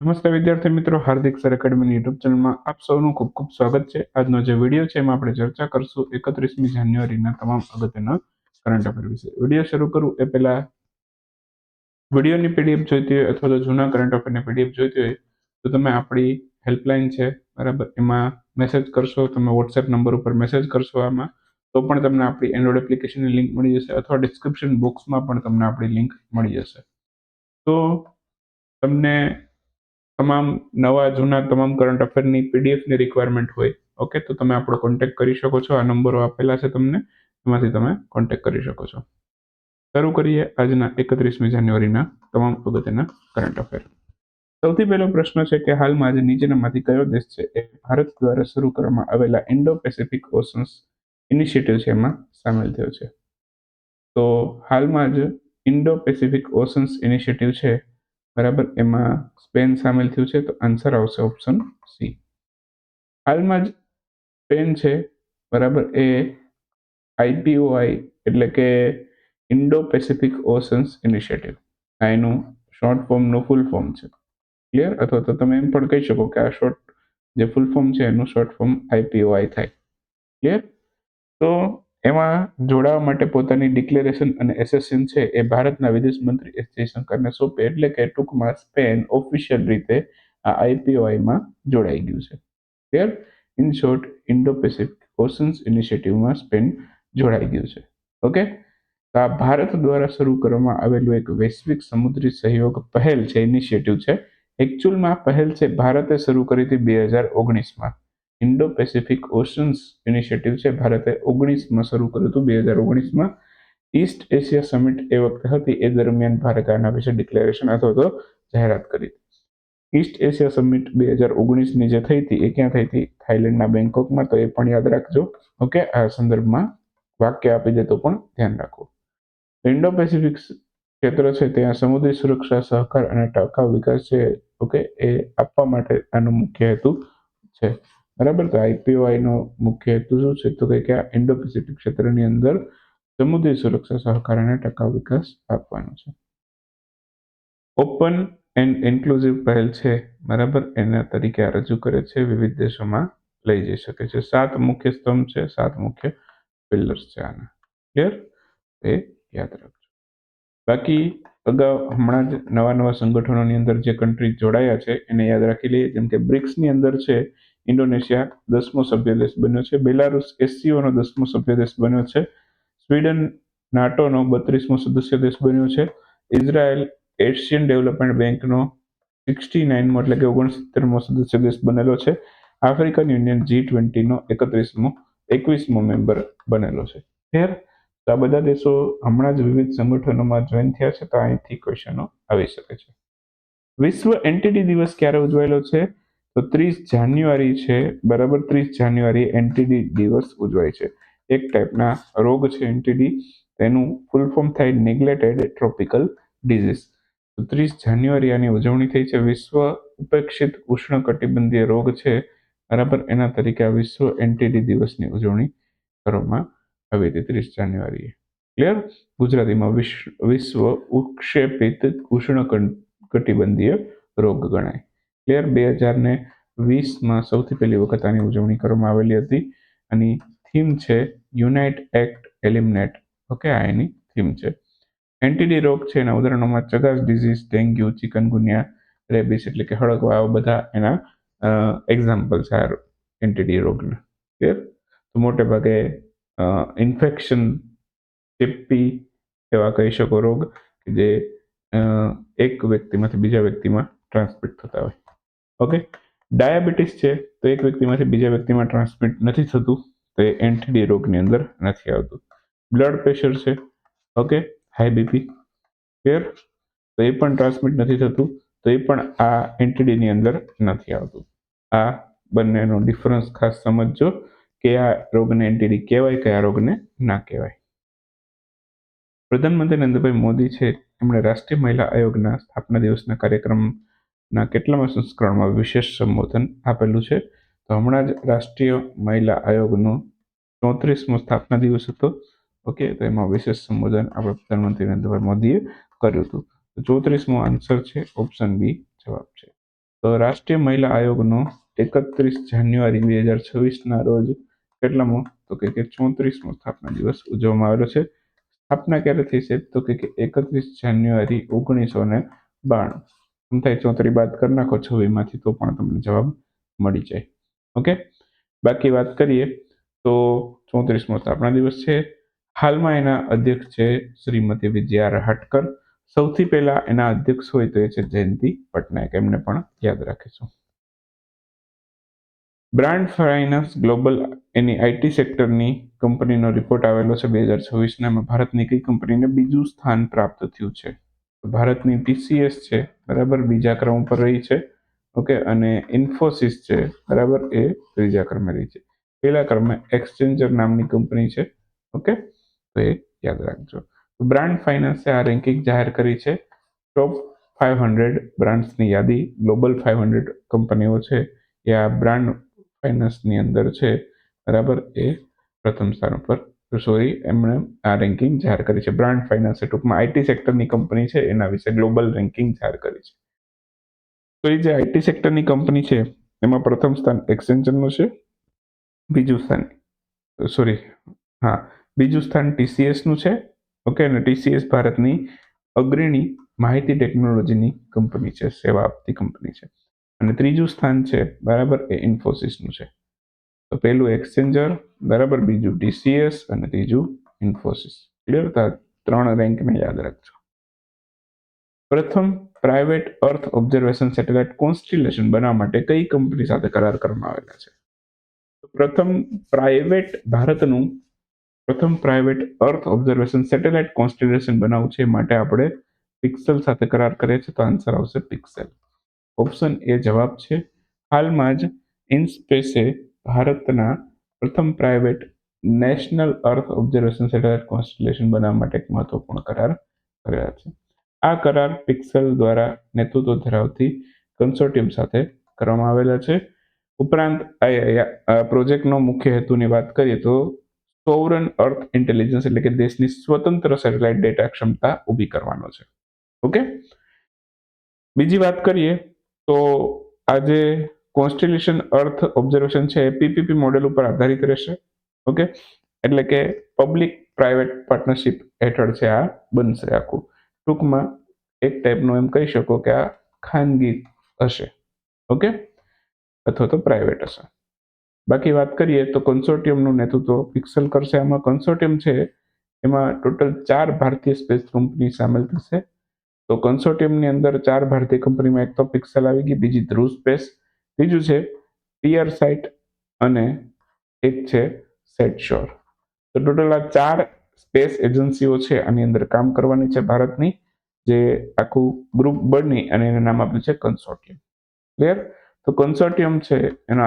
નમસ્તે વિદ્યાર્થી મિત્રો, હાર્દિક સર એકેડમીની યુટ્યુબ ચેનલમાં આપ સૌનું ખૂબ ખૂબ સ્વાગત છે. આજનો જે વીડિયો છે એમાં આપણે ચર્ચા કરશું એકત્રીસમી જાન્યુઆરીના તમામ અગત્યના કરંટ અફેર વિશે. વીડિયો શરૂ કરું એ પહેલા વિડીયોની પીડીએફ જોઈતી હોય અથવા તો જૂના કરંટ અફેરની પીડીએફ જોઈતી હોય તો તમે આપણી હેલ્પલાઇન છે, બરાબર? એમાં મેસેજ કરશો, તમે વોટ્સએપ નંબર ઉપર મેસેજ કરશો આમાં, તો પણ તમને આપણી એન્ડ્રોઇડ એપ્લિકેશનની લિંક મળી જશે અથવા ડિસ્ક્રિપ્શન બોક્સમાં પણ તમને આપણી લિંક મળી જશે. તો તમને તમામ નવા જૂના તમામ કરંટ અફેરની પીડીએફની રિક્વાયરમેન્ટ હોય ઓકે તો તમે આપણો કોન્ટેક્ટ કરી શકો છો. આ નંબરો આપેલા છે તમને, એમાંથી તમે કોન્ટેક્ટ કરી શકો છો. શરૂ કરીએ આજના એકત્રીસમી જાન્યુઆરીના તમામ અગત્યના કરંટ અફેર સૌથી પહેલો પ્રશ્ન છે કે હાલમાં આજે નીચેનામાંથી કયો દેશ છે? એ ભારત દ્વારા શરૂ કરવામાં આવેલા ઇન્ડો પેસિફિક ઓશન્સ ઇનિશિયેટિવ છે એમાં સામેલ થયો છે. તો હાલમાં જ ઇન્ડો પેસિફિક ઓશન્સ ઇનિશિયેટિવ છે બરાબર? એમાં સ્પેન સામેલ થયું છે, તો આન્સર આવશે ઓપ્શન સી. હાલમાં જ સ્પેન છે, બરાબર? એ આઈપીઓઆઈ એટલે કે ઇન્ડો પેસિફિક ઓશન્સ ઇનિશિયેટિવ. આ એનું શોર્ટ ફોર્મનું ફૂલ ફોર્મ છે. ક્લિયર? અથવા તો તમે એમ પણ કહી શકો કે આ શોર્ટ જે ફૂલ ફોર્મ છે, એનું શોર્ટ ફોર્મ આઈપીઓઆઈ થાય. ક્લિયર? તો એમાં જોડાવા માટે પોતાની ડિક્લેરેશન અને એસેસિન છે એ ભારતના વિદેશ મંત્રી એસ જયશંકરને સોંપે એટલે કે ટૂંકમાં સ્પેન ઓફિશિયલ રીતે આ આઈપીઓઆઈમાં જોડાઈ ગયું છે. Clear in short Indo Pacific oceans ઇનિશિયેટિવમાં Spain જોડાઈ ગયું છે. ઓકે તો આ ભારત દ્વારા શરૂ કરવામાં આવેલું એક વૈશ્વિક સમુદ્રી સહયોગ પહેલ છે ઇનિશિયેટિવ છે. એકચ્યુઅલમાં પહેલ છે, ભારતે શરૂ કરી હતી બે હજાર ઓગણીસમાં. ઇન્ડો પેસિફિક ઓશન્સ ઇનિશિયેટિવ છે. ભારતે ઓગણીસમાં શરૂ કર્યું હતું, બે હજાર ઓગણીસમાં. ઈસ્ટ એશિયા સમિટ એ વખતે હતી. એ દરમિયાન ભારતે આના વિશે ડિક્લેરેશન અથવા તો જાહેરાત કરી ઈસ્ટ એશિયા સમિટ બે હજાર ઓગણીસની જે થઈ હતી, એ ક્યાં થઈ હતી? થાઈલેન્ડના બેંકોકમાં તો એ પણ યાદ રાખજો. ઓકે, આ સંદર્ભમાં વાક્ય આપી દે તો પણ ધ્યાન રાખો. ઇન્ડો પેસિફિક ક્ષેત્ર છે, ત્યાં સમુદ્રી સુરક્ષા, સહકાર અને ટકાઉ વિકાસ છે. ઓકે, એ આપવા માટે આનો મુખ્ય હેતુ છે. બરાબર? તો આઈપીઓઆઈનો મુખ્ય હેતુ શું છે? તો કે આ ઇન્ડો ક્ષેત્રની અંદર સમુદ્રી સુરક્ષા સહકાર ટકાઉ વિકાસ આપવાનો છે. ઓપન એન્ડ ઇન્ક્લુઝિવ પહેલ છે, બરાબર? એના તરીકે આ રજૂ કરે છે, વિવિધ દેશોમાં લઈ જઈ શકે છે. સાત મુખ્ય સ્તંભ છે, સાત મુખ્ય પિલર્સ છે આના. ક્લિયર એ યાદ રાખજો. બાકી અગાઉ હમણાં જ નવા નવા સંગઠનોની અંદર જે કન્ટ્રી જોડાયા છે, એને યાદ રાખી લઈએ. જેમ કે બ્રિક્સની અંદર છે, ઇન્ડોનેશિયા દસમો સભ્ય દેશ બન્યો છે, બેલારુસ એસસીઓનો દસમો સભ્ય દેશ બન્યો છે, સ્વીડન નાટોનો બત્રીસમો સદસ્ય દેશ બન્યો છે, ઇઝરાયલ એશિયન ડેવલપમેન્ટ બેંકનો સિક્સટી નાઇનમો એટલે કે ઓગણસિત્તેરમો સદસ્ય દેશ બનેલો છે, આફ્રિકન યુનિયન જી ટ્વેન્ટીનો એકત્રીસમો, એકવીસમો મેમ્બર બનેલો છે. ફેર તો આ બધા દેશો હમણાં જ વિવિધ સંગઠનોમાં જોઈન થયા છે, તો અહીંથી ક્વેશ્ચનો આવી શકે છે. વિશ્વ એનટીડી દિવસ ક્યારે ઉજવાયેલો છે? તો ત્રીસ જાન્યુઆરી છે, બરાબર ત્રીસ જાન્યુઆરી એન્ટીડી દિવસ ઉજવાય છે. એક ટાઈપના રોગ છે એન્ટીડી તેનું ફૂલ ફોર્મ થાય નેગ્લેટેડ ટ્રોપિકલ ડિઝીઝ તો ત્રીસ જાન્યુઆરી આની ઉજવણી થઈ છે. વિશ્વ ઉપેક્ષિત ઉષ્ણકટિબંધીય રોગ છે, બરાબર? એના તરીકે આ વિશ્વ એન્ટીડી દિવસની ઉજવણી કરવામાં આવી હતી ત્રીસ જાન્યુઆરીએ. ક્લિયર ગુજરાતીમાં વિશ્વ ઉક્ષેપિત ઉષ્ણ કટિબંધીય રોગ ગણાય. ક્લિયર બે હજાર ને વીસમાં સૌથી પહેલી વખત આની ઉજવણી કરવામાં આવેલી હતી. અને થીમ છે યુનાઇટ એક્ટ એલિમિનેટ. ઓકે, આ એની થીમ છે. એન્ટીડી રોગ છે, એના ઉદાહરણોમાં Chagas disease, dengue, chikungunya, rabies એટલે કે હળગવા, આવા બધા એના એક્ઝામ્પલ છે આ એન્ટીડી રોગના. ક્લિયર તો મોટે ભાગે ઇન્ફેક્શન ચેપી એવા કહી શકો રોગ કે જે એક વ્યક્તિમાંથી બીજા વ્યક્તિમાં ટ્રાન્સમિટ થતા હોય. ઓકે ડાયાબિટીસ છે, તો એક વ્યક્તિમાંથી બીજા વ્યક્તિમાં ટ્રાન્સમિટ નથી થતું, તો એ એન્ટીડી રોગની અંદર નથી આવતું. બ્લડ પ્રેશર છે ઓકે હાઈ બીપી ક્લિયર તો એ પણ ટ્રાન્સમિટ નથી થતું, તો એ પણ આ એન્ટીડીની અંદર નથી આવતું. આ બંનેનો ડિફરન્સ ખાસ સમજજો. કે આ રોગને એન્ટીડી કહેવાય કયા રોગને ના કહેવાય. પ્રધાનમંત્રી નરેન્દ્રભાઈ મોદી છે. એમણે રાષ્ટ્રીય મહિલા આયોગના સ્થાપના દિવસના કાર્યક્રમના કેટલામાં સંસ્કરણમાં વિશેષ સંબોધન આપેલું છે. તો હમણાં જ રાષ્ટ્રીય મહિલા આયોગનો ચોત્રીસમો સ્થાપના દિવસ હતો. ઓકે, તો એમાં વિશેષ સંબોધન આપણે પ્રધાનમંત્રી નરેન્દ્રભાઈ મોદીએ કર્યું હતું. તો ચોત્રીસમો આન્સર છે, ઓપ્શન બી જવાબ છે. તો રાષ્ટ્રીય મહિલા આયોગનો એકત્રીસ જાન્યુઆરી બે હજાર છવ્વીસના રોજ કેટલામો? તો કે કે ચોત્રીસમો સ્થાપના દિવસ ઉજવવામાં આવેલો છે. સ્થાપના ક્યારે થઈ છે તો કે એકત્રીસ જાન્યુઆરી ઓગણીસો ને બાણું. થાય ચોત્રી બાદ કરી નાખો છવ્વીસમાંથી તો પણ તમને જવાબ મળી જાય. ઓકે? બાકી વાત કરીએ તો ચોત્રીસમો સ્થાપના દિવસ છે. હાલમાં એના અધ્યક્ષ છે શ્રીમતી વિજયા રહાટકર. સૌથી પહેલા એના અધ્યક્ષ હોય તો એ છે જયંતિ પટનાયક. એમને પણ યાદ રાખીશું. બ્રાન્ડ ફાઇનાન્સ ગ્લોબલ એની આઈટી સેક્ટરની કંપનીનો રિપોર્ટ આવેલો છે બે હજાર છવ્વીસના એમાં ભારતની કઈ કંપનીને બીજું સ્થાન પ્રાપ્ત થયું છે? ભારતની ટીસીએસ છે, બરાબર? બીજા ક્રમ પર રહી છે, ઓકે? અને ઇન્ફોસિસ છે, બરાબર? એ ત્રીજા ક્રમે રહી છે. પહેલા ક્રમે એક્સચેન્જર નામની કંપની છે, ઓકે? તો એ યાદ રાખજો. બ્રાન્ડ ફાઇનાન્સે આ રેન્કિંગ જાહેર કરી છે. ટોપ ફાઇવ હંડ્રેડ બ્રાન્ડ્સની યાદી ગ્લોબલ ફાઇવ હંડ્રેડ કંપનીઓ છે. એ આ બ્રાન્ડ ફાઇનાન્સની અંદર છે, બરાબર? એ પ્રથમ સ્થાન ઉપર. સોરી એમણે આ રેન્કિંગ જાહેર કરી છે. બ્રાન્ડ ફાઇનાન્સ ટૂંકમાં આઈટી સેક્ટરની કંપની છે, એના વિશે ગ્લોબલ રેન્કિંગ જાહેર કરી છે. તો એ જે આઈટી સેક્ટરની કંપની છે, એમાં પ્રથમ સ્થાન એક્સેન્ચરનું છે. બીજું સ્થાન સોરી હા, બીજું સ્થાન ટીસીએસનું છે. ઓકે અને ટીસીએસ ભારતની અગ્રણી માહિતી ટેકનોલોજીની કંપની છે, સેવા આપતી કંપની છે. અને ત્રીજું સ્થાન છે, બરાબર, એ ઇન્ફોસિસનું છે. તો પહેલું એક્સચેન્જર બરાબર, બીજું ટીસીએસ અને ત્રીજું ઇન્ફોસિસ ક્લિયર ત્રણ રેન્કને યાદ રાખજો. પ્રથમ private earth observation satellite constellation બનાવવા માટે કઈ કંપની સાથે કરાર કરવામાં આવેલા છે? પ્રથમ પ્રાઇવેટ ભારતનું પ્રથમ private earth observation satellite constellation બનાવવું છે માટે આપણે પિક્સેલ સાથે કરાર કરીએ છીએ, તો આન્સર આવશે પિક્સેલ ઓપ્શન એ જવાબ છે, હાલમાં જ ઇનસ્પેસે ભારતના પ્રથમ private national earth observation satellite constellation બનાવવા માટે એક મહત્વપૂર્ણ કરાર કર્યા છે. આ કરાર પિક્સેલ દ્વારા નેતૃત્વ ધરાવતી કન્સોર્ટિયમ સાથે કરવામાં આવેલા છે. ઉપરાંત પ્રોજેક્ટનો મુખ્ય હેતુની વાત કરીએ તો સોવરન અર્થ ઇન્ટેલિજન્સ એટલે કે દેશની સ્વતંત્ર સેટેલાઇટ ડેટા ક્ષમતા ઊભી કરવાનો છે. ઓકે? બીજી વાત કરીએ તો આજે કોન્સ્ટિલેશન અર્થ ઓબ્ઝર્વેશન છે, એ પીપીપી મોડેલ ઉપર આધારિત રહેશે, ઓકે? એટલે કે પબ્લિક પ્રાઇવેટ પાર્ટનરશિપ હેઠળ છે આ, બનશે આખું. ટૂંકમાં એક ટાઈપનું એમ કહી શકો કે આ ખાનગી હશે, ઓકે? અથવા તો પ્રાઇવેટ હશે. બાકી વાત કરીએ તો કન્સોર્ટિયમનું નેતૃત્વ પિક્સલ કરશે. આમાં કન્સોર્ટિયમ છે, એમાં ટોટલ ચાર ભારતીય સ્પેસ કંપની સામેલ થશે. તો કન્સોર્ટિયમની અંદર ચાર ભારતીય કંપનીમાં એક તો પિક્સેલ આવી ગઈ, બીજી ધ્રુવ સ્પેસ ત્રીજું છે પિયર સાઇટ અને એક છે સેટ શોર તો ટોટલ આ ચાર સ્પેસ એજન્સીઓ છે, આની અંદર કામ કરવાની છે ભારતની, જે આખું ગ્રુપ બની અને એને નામ આપ્યું છે કન્સોર્ટિયમ ક્લિયર તો કન્સોર્ટિયમ છે, એનો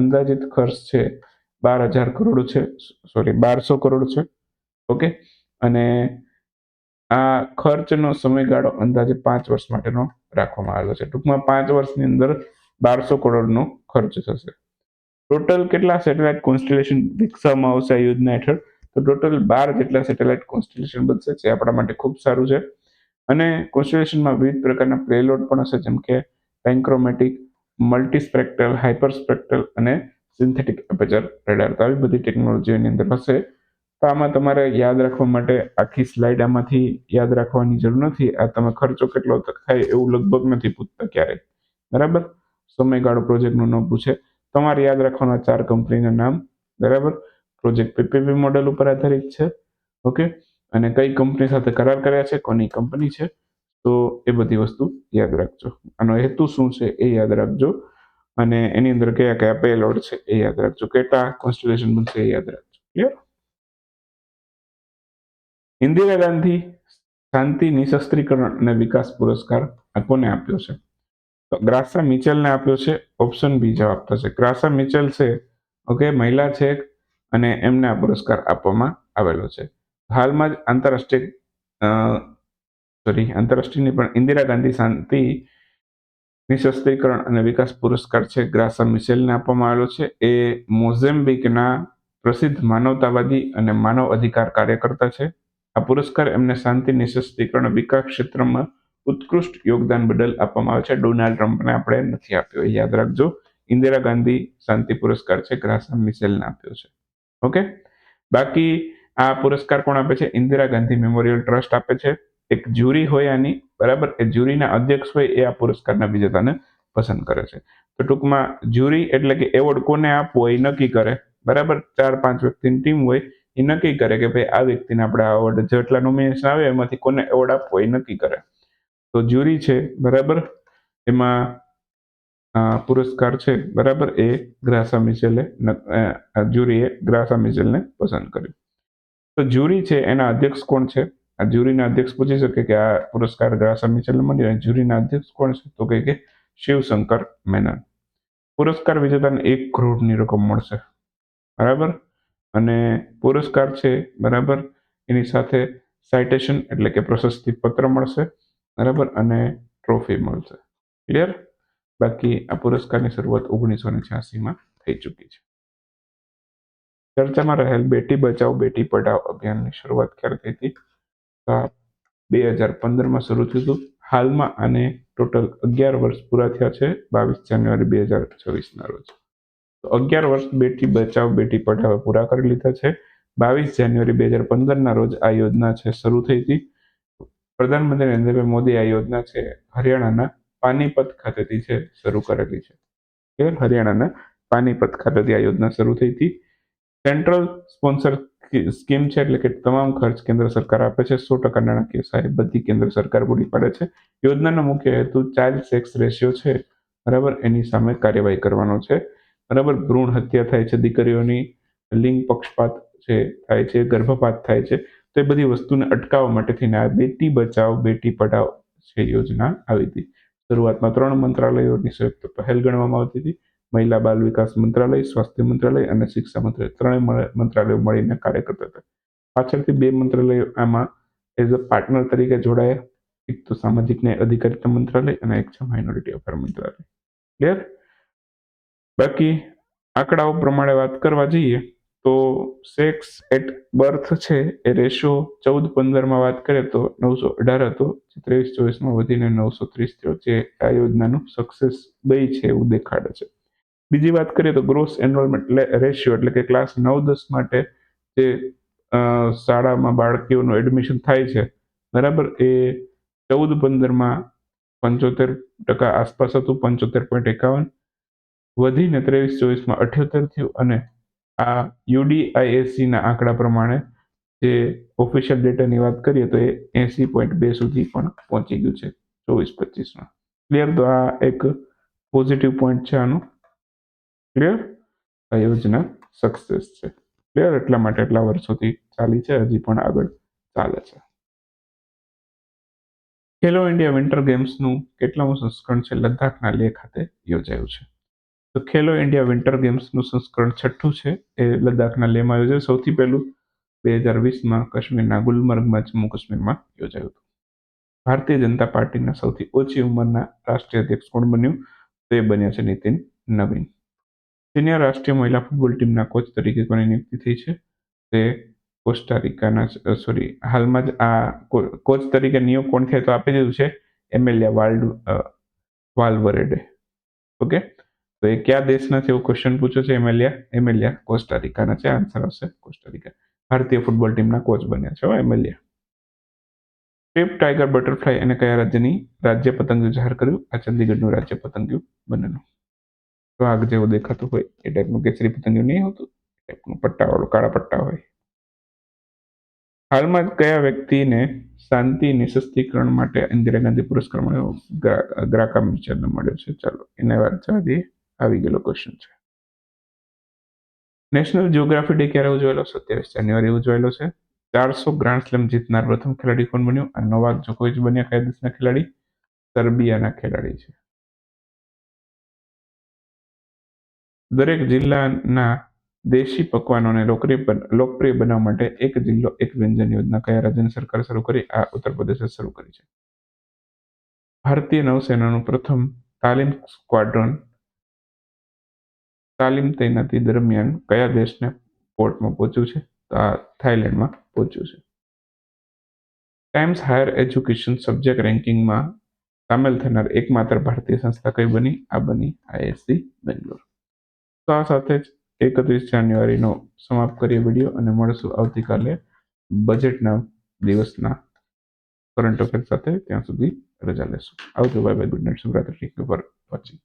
અંદાજિત ખર્ચ છે બાર હજાર કરોડ છે સોરી બારસો કરોડ છે ઓકે અને આ ખર્ચનો સમયગાળો અંદાજે પાંચ વર્ષ માટેનો રાખવામાં આવેલો છે. ટૂંકમાં પાંચ વર્ષની અંદર બારસો કરોડનો ખર્ચ થશે. ટોટલ કેટલા સેટેલાઇટ કોન્સ્ટિલેશન વિકસાવવામાં આવશે આ યોજના હેઠળ? તો ટોટલ બાર જેટલા સેટેલાઇટ કોન્સ્ટિલેશન બનશે જે આપણા માટે ખૂબ સારું છે. અને કોન્સ્ટિલેશનમાં વિવિધ પ્રકારના પ્લેલોડ પણ હશે, જેમ કે પેન્ક્રોમેટિક, મલ્ટીસ્પેક્ટ્રલ હાઇપરસ્પેક્ટ્રલ અને સિન્થેટિક અપેચર રેડાર. તો આવી બધી ટેકનોલોજીઓની અંદર હશે. તો આમાં તમારે યાદ રાખવા માટે આખી સ્લાઇડ આમાંથી યાદ રાખવાની જરૂર નથી. આ તમે ખર્ચો કેટલો થાય એવું લગભગ નથી પૂછતા ક્યારેય. બરાબર? સમયગાળો પ્રોજેક્ટનું ન પૂછે. તમારે યાદ રાખવાના ચાર કંપનીના નામ. બરાબર? પ્રોજેક્ટ પીપીપી મોડેલ ઉપર આધારિત છે. ઓકે? અને કઈ કંપની સાથે કરાર કર્યા છે? કોની કંપની છે? તો એ બધી વસ્તુ યાદ રાખજો. આનો હેતુ શું છે એ યાદ રાખજો. અને એની અંદર કયા કયા પેલોડ છે એ યાદ રાખજો. કેટલા કોન્સ્ટિલેશન બનશે એ યાદ રાખજો. ક્લિયર ઇન્દિરા ગાંધી શાંતિ નિશસ્ત્રીકરણ અને વિકાસ પુરસ્કાર આ કોને આપ્યો છે? તો ગ્રાસા મિચેલને આપ્યો છે, ઓપ્શન બી જવાબ થશે. ગ્રાસા મિચેલ છે, ઓકે, મહિલા છે અને એમને આ પુરસ્કાર આપવામાં આવેલો છે. હાલમાં જ આંતરરાષ્ટ્રીય સોરી આંતરરાષ્ટ્રીયની પણ ઇન્દિરા ગાંધી શાંતિ નિશસ્ત્રીકરણ અને વિકાસ પુરસ્કાર છે, ગ્રાસા મિશેલને આપવામાં આવેલો છે. એ મોઝેમ્બિકના પ્રસિદ્ધ માનવતાવાદી અને માનવ અધિકાર કાર્યકર્તા છે. આ પુરસ્કાર એમને શાંતિ નિશસ્ત્રીકરણ વિકાસ ક્ષેત્રમાં ઉત્કૃષ્ટ યોગદાન બદલ આપવામાં આવે છે. ડોનાલ્ડ ટ્રમ્પને આપણે નથી આપ્યો, એ યાદ રાખજો. ઇન્દિરા ગાંધી શાંતિ પુરસ્કાર છે, ગ્રાસમ મિસેલને આપ્યો છે. ઓકે? બાકી આ પુરસ્કાર કોણ આપે છે? ઇન્દિરા ગાંધી મેમોરિયલ ટ્રસ્ટ આપે છે. એક જ્યુરી હોય આની, બરાબર? એ જ્યુરીના અધ્યક્ષ હોય, એ આ પુરસ્કારના વિજેતાને પસંદ કરે છે. તો ટૂંકમાં જ્યુરી એટલે કે એવોર્ડ કોને આપવો એ નક્કી કરે. બરાબર? ચાર પાંચ વ્યક્તિની ટીમ હોય એ નક્કી કરે કે ભાઈ આ વ્યક્તિને આપણે આ એવોર્ડ જેટલા નોમિનેશન આવે એમાંથી કોને એવોર્ડ આપવો એ નક્કી કરે. તો જ્યુરી છે, બરાબર? એમાં પુરસ્કાર છે, બરાબર? એ ગ્રાસા મિશેલે જ્યુરીએ ગ્રાસા મિશેલને પસંદ કર્યું. તો જ્યુરી છે, એના અધ્યક્ષ કોણ છે? આ જ્યુરીના અધ્યક્ષ પૂછી શકે કે આ પુરસ્કાર ગ્રાસા મિશેલને મળ્યો. અને જ્યુરીના અધ્યક્ષ કોણ છે? તો કહે કે શિવશંકર મેનન. પુરસ્કાર વિજેતાને એક કરોડની રકમ મળશે. બરાબર? અને પુરસ્કાર છે, બરાબર? એની સાથે સાઇટેશન એટલે કે પ્રશસ્તિ પત્ર મળશે, બરાબર? અને ટ્રોફી મળશે. ક્લિયર બાકી આ પુરસ્કારની શરૂઆત ઓગણીસો ને છ્યાસીમાં થઈ ચૂકી છે. ચર્ચામાં રહેલ બેટી બચાવ, બેટી પઢાવ અભિયાનની શરૂઆત ક્યારે થઈ હતી? બે હજાર પંદરમાં શરૂ થયું હતું. હાલમાં આને ટોટલ અગિયાર વર્ષ પૂરા થયા છે, બાવીસ જાન્યુઆરી બે હજાર છવ્વીસના રોજ. અગિયાર વર્ષ બેટી બચાવ, બેટી પઢાઓ પૂરા કરી લીધા છે. બાવીસ જાન્યુઆરી બે હજાર પંદરના રોજ આ યોજના છે, શરૂ થઈ હતી. પ્રધાનમંત્રી નરેન્દ્રભાઈ મોદી આ યોજના છે, હરિયાણાના પાનીપત ખાતેથી છે, શરૂ કરેલી છે. કે હરિયાણાના પાનીપત ખાતેથી આ યોજના શરૂ થઈ હતી. સેન્ટ્રલ સ્પોન્સર સ્કીમ છે એટલે કે તમામ ખર્ચ કેન્દ્ર સરકાર આપે છે. સો ટકા નાણાકીય સહાય બધી કેન્દ્ર સરકાર પૂરી પાડે છે. યોજનાનો મુખ્ય હેતુ ચાઇલ્ડ સેક્સ રેશિયો છે. બરાબર? એની સામે કાર્યવાહી કરવાનો છે. બરાબર? ભ્રૂણ હત્યા થાય છે, દીકરીઓની લિંગ પક્ષપાત છે થાય છે, ગર્ભપાત થાય છે, તો એ બધી વસ્તુને અટકાવવા માટે થઈને આ બેટી બચાવ, બેટી પઢાવ છે યોજના આવી હતી. શરૂઆતમાં ત્રણ મંત્રાલયોની સંયુક્ત પહેલ ગણવામાં આવતી હતી. મહિલા બાલ વિકાસ મંત્રાલય, સ્વાસ્થ્ય મંત્રાલય અને શિક્ષા મંત્રાલય. ત્રણેય મંત્રાલયો મળીને કાર્ય કરતા હતા. પાછળથી બે મંત્રાલયો આમાં એઝ અ પાર્ટનર તરીકે જોડાયા. એક તો સામાજિક ન્યાય અધિકારીતા મંત્રાલય અને એક છે માઇનોરિટી અફેર મંત્રાલય. ક્લિયર બાકી આંકડાઓ પ્રમાણે વાત કરવા જઈએ, તો સેક્સ એટ બર્થ છે એ રેશિયો ચૌદ પંદરમાં વાત કરીએ તો નવસો અઢાર હતો ત્રેવીસ ચોવીસમાં વધીને નવસો ત્રીસ થયો, જે આ યોજનાનું સક્સેસ ગઈ છે એવું દેખાડે છે. બીજી વાત કરીએ તો ગ્રોસ એનરોલમેન્ટ રેશિયો એટલે કે ક્લાસ નવ દસ માટે જે શાળામાં બાળકીઓનું એડમિશન થાય છે, બરાબર? એ ચૌદ પંદરમાં પંચોતેર ટકા આસપાસ હતું, પંચોતેર પોઈન્ટ એકાવન વધીને ત્રેવીસ, ચોવીસમાં અઠ્યોતેર થયું અને આ યુડીઆઈએસસીના આંકડા પ્રમાણે જે ઓફિશિયલ ડેટાની વાત કરીએ તો એ એસી પોઈન્ટ બે સુધી પણ પહોંચી ગયું છે, ચોવીસ, પચીસમાં. ક્લિયર તો આ એક પોઝિટિવ પોઈન્ટ છે આનું. ક્લિયર આ યોજના સક્સેસ છે. ક્લિયર એટલા માટે એટલા વર્ષોથી ચાલી છે, હજી પણ આગળ ચાલે છે. ખેલો ઇન્ડિયા વિન્ટર ગેમ્સનું કેટલામું સંસ્કરણ છે, લદ્દાખના લેહ ખાતે યોજાયું છે. તો ખેલો ઇન્ડિયા વિન્ટર ગેમ્સનું સંસ્કરણ છઠ્ઠું છે, એ લદ્દાખના લેહમાં યોજાયું. સૌથી પહેલું બે હજાર વીસમાં કાશ્મીરના ગુલમર્ગમાં જમ્મુ કાશ્મીરમાં યોજાયું હતું. ભારતીય જનતા પાર્ટીના સૌથી ઓછી ઉંમરના રાષ્ટ્રીય અધ્યક્ષ કોણ બન્યું? તે બન્યા છે નીતિન નવીન. સિનિયર રાષ્ટ્રીય મહિલા ફૂટબોલ ટીમના કોચ તરીકે કોની નિયુક્તિ થઈ છે? તે કોસ્ટારિકાના સોરી, હાલમાં જ આ કોચ તરીકે નિયોગ કોણ થયા તો આપી દીધું છે? એમેલિયા વાલ્ડ વાલ્વરેડે. ઓકે? તો એ કયા દેશના છે, એવો ક્વેશ્ચન પૂછ્યો છે, એમેલિયા? એમેલિયા કોસ્ટારિકાના છે આન્સર આવશે કોસ્ટારિકા. ભારતીય ફૂટબોલ ટીમના કોચ બન્યા છે એમેલિયા. પેપ ટાઈગર બટરફ્લાય અને કયા રાજ્યની રાજ્ય પતંગ જાહેર કર્યું? આ ચંદીગઢનું રાજ્ય પતંગિયું બનેલું. તો આગ જેવું દેખાતું હોય, એ ટાઈપનું કેસરી પતંગિયું નહીં હોતું ટાઈપનું પટ્ટાવાળું કાળા પટ્ટા હોય. હાલમાં કયા વ્યક્તિને શાંતિ નિશસ્તીકરણ માટે ઇન્દિરા ગાંધી પુરસ્કાર મળ્યો ગ્રાકા મિચરને મળ્યો છે? ચાલો, એને વાત જવા દઈએ આવી ગયેલો ક્વેશ્ચન છે. નેશનલ જિયોગ્રાફી ડે ક્યારે ઉજવાયેલો સત્યાવીસ જાન્યુઆરી ઉજવાયેલો છે. ચારસો ગ્રાન્ડ સ્લેમ જીતનાર પ્રથમ ખેલાડી કોણ બન્યું? અને નોવાક જોકોવિચ બન્યા કયા દેશના ખેલાડી, સર્બિયાના ખેલાડી છે. દરેક જિલ્લાના દેશી પકવાનોને લોકપ્રિય બનાવવા માટે એક જિલ્લો, એક વ્યંજન યોજના કયા રાજ્યની સરકાર શરૂ કરી? આ ઉત્તર પ્રદેશે શરૂ કરી છે. ભારતીય નૌસેનાનું પ્રથમ તાલીમ સ્ક્વાડ્રન તાલીમ તૈનાતી દરમિયાન કયા દેશને પોર્ટમાં પહોંચ્યું છે? તો આ થાઈલેન્ડમાં પહોંચ્યું છે. ટાઈમ્સ હાયર એજ્યુકેશન સબ્જેક્ટ રેન્કિંગમાં સામેલ થનાર એકમાત્ર ભારતીય સંસ્થા કઈ બની? આ બની આઈએસસી બેંગ્લોર. તો આ સાથે જ એકત્રીસ જાન્યુઆરીનો સમાપ્ત કરીએ વીડિયો અને મળશું આવતીકાલે બજેટના દિવસના કરંટ અફેર સાથે. ત્યાં સુધી રજા લેશું. આવજો. Bye bye. Good night. શુભરાત્રી for watching